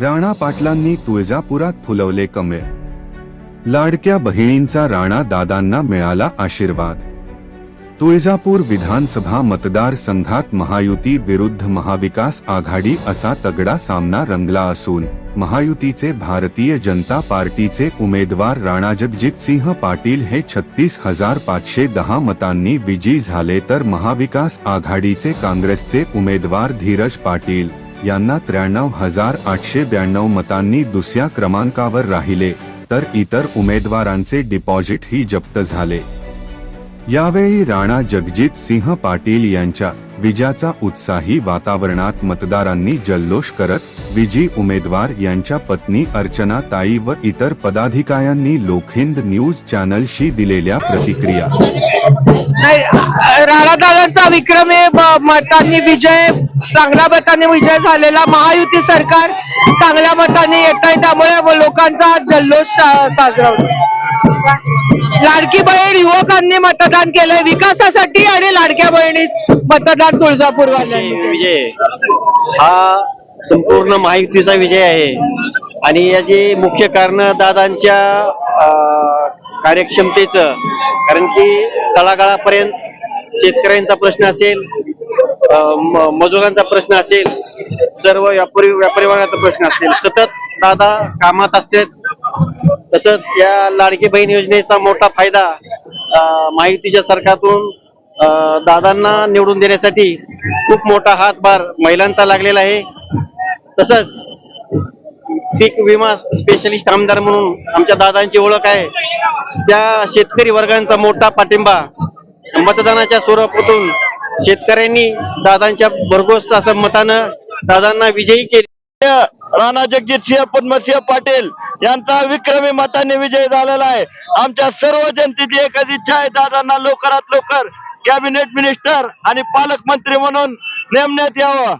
राणा पाटलांनी तुळजापुरात फुलवले कमळे. लाडक्या बहिणींचा राणा दादांना मिळाला आशीर्वाद. तुळजापूर विधानसभा मतदारसंघात महायुती विरुद्ध महाविकास आघाडी असा तगडा सामना रंगला असून महायुतीचे भारतीय जनता पार्टीचे उमेदवार राणा जगजितसिंह पाटील हे छत्तीस हजार पाचशे दहा मतांनी विजयी झाले तर महाविकास आघाडीचे काँग्रेसचे उमेदवार धीरज पाटील. यांना त्र्याण्णव हजार आठशे ब्याण्णव मतांनी दुसऱ्या क्रमांकावर राहिले तर इतर उमेदवारांचे डिपॉझिटही जप्त झाले. यावेळी राणा जगजित सिंह पाटील यांच्या विजयाचा उत्साही वातावरणात मतदारांनी जल्लोष करत विजयी उमेदवार यांच्या पत्नी अर्चना ताई व इतर पदाधिकाऱ्यांनी लोकहिंद न्यूज चॅनलशी दिलेल्या प्रतिक्रिया. राणादादांचा विक्रमी मतांनी विजय चांगल्या मतांनी विजय झालेला. महायुती सरकार चांगल्या मतांनी येत आहे त्यामुळे लोकांचा जल्लोष साजरा होतो. लाडकी बहीण युवकांनी मतदान केलंय विकासासाठी आणि लाडक्या बहिणीत मतदान तुळजापूर विजय हा संपूर्ण महायुतीचा विजय आहे. आणि याचे मुख्य कारण दादांच्या कार्यक्षमतेचं. कारण की तळागाळापर्यंत शेतकऱ्यांचा प्रश्न असेल मजुरांचा प्रश्न असेल सर्व व्यापारी व्यापारी वर्गाचा प्रश्न असेल. सतत दादा कामात असतात. तसंच या लाडकी बहीण योजनेचा मोठा फायदा महायुतीच्या सरकारतून दादांना निवडून देण्यासाठी खूप मोठा हातभार महिलांचा लागलेला आहे. तसंच पीक विमा स्पेशलिस्ट आमदार म्हणून आमच्या दादांची ओळख आहे. त्या शेतकरी वर्गांचा मोठा पाठिंबा मतदानाच्या स्वरूपातून शेतकऱ्यांनी दादांच्या भरघोस असं मतानं दादांना विजयी केले. राणा जगजितसिंह पद्मसिंह पाटील यांचा विक्रमी मताने विजय झालेला आहे. आमच्या सर्व जनतेची एकच इच्छा आहे दादांना लवकरात लवकर कॅबिनेट मिनिस्टर आणि पालकमंत्री म्हणून नेमण्यात यावं.